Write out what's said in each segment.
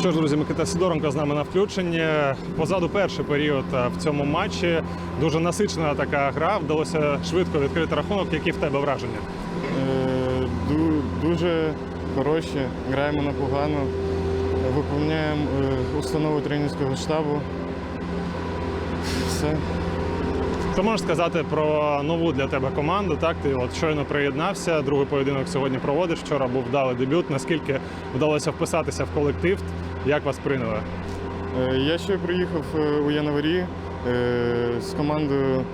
Що ж, друзі, Микита Сидоренко з нами на включенні. Позаду перший період в цьому матчі. Дуже насичена така гра. Вдалося швидко відкрити рахунок. Які в тебе враження? Е, Дуже хороші, граємо непогано, виповняємо е, установу тренерського штабу. Все. Що можеш сказати про нову для тебе команду? Так, ти от щойно приєднався. Другий поєдинок сьогодні проводиш. Вчора був вдалий дебют. Наскільки вдалося вписатися в колектив? Як вас прийняли? Е, Я ще приїхав е, у январі е, з командою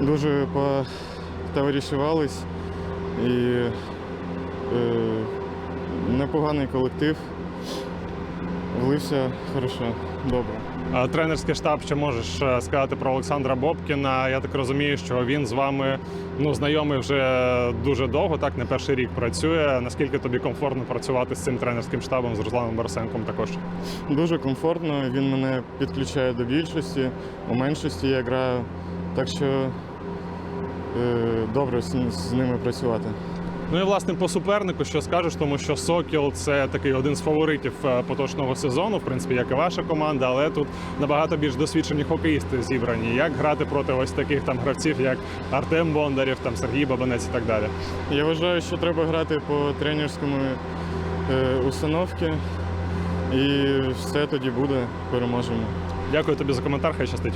дуже потоваришувались і непоганий колектив. Влився хорошо, добре. Тренерський штаб, що можеш е, сказати про Олександра Бобкіна? Я так розумію, що він з вами ну знайомий вже дуже довго, так не перший рік працює. Наскільки тобі комфортно працювати з цим тренерським штабом, з Русланом Борисенком також? Дуже комфортно, він мене підключає до більшості, у меншості я граю, так що е, добре з, з ними працювати. Ну і власне по супернику, що скажеш, тому що Сокіл це такий один з фаворитів е, поточного сезону, в принципі, як і ваша команда, але тут набагато більш досвідчені хокеїсти зібрані. Як грати проти ось таких там гравців, як Артем Бондарєв, там Сергій Бабанець і так далі. Я вважаю, що треба грати по тренерському е, установці і все тоді буде, переможемо. Дякую тобі за коментар, хай щастить.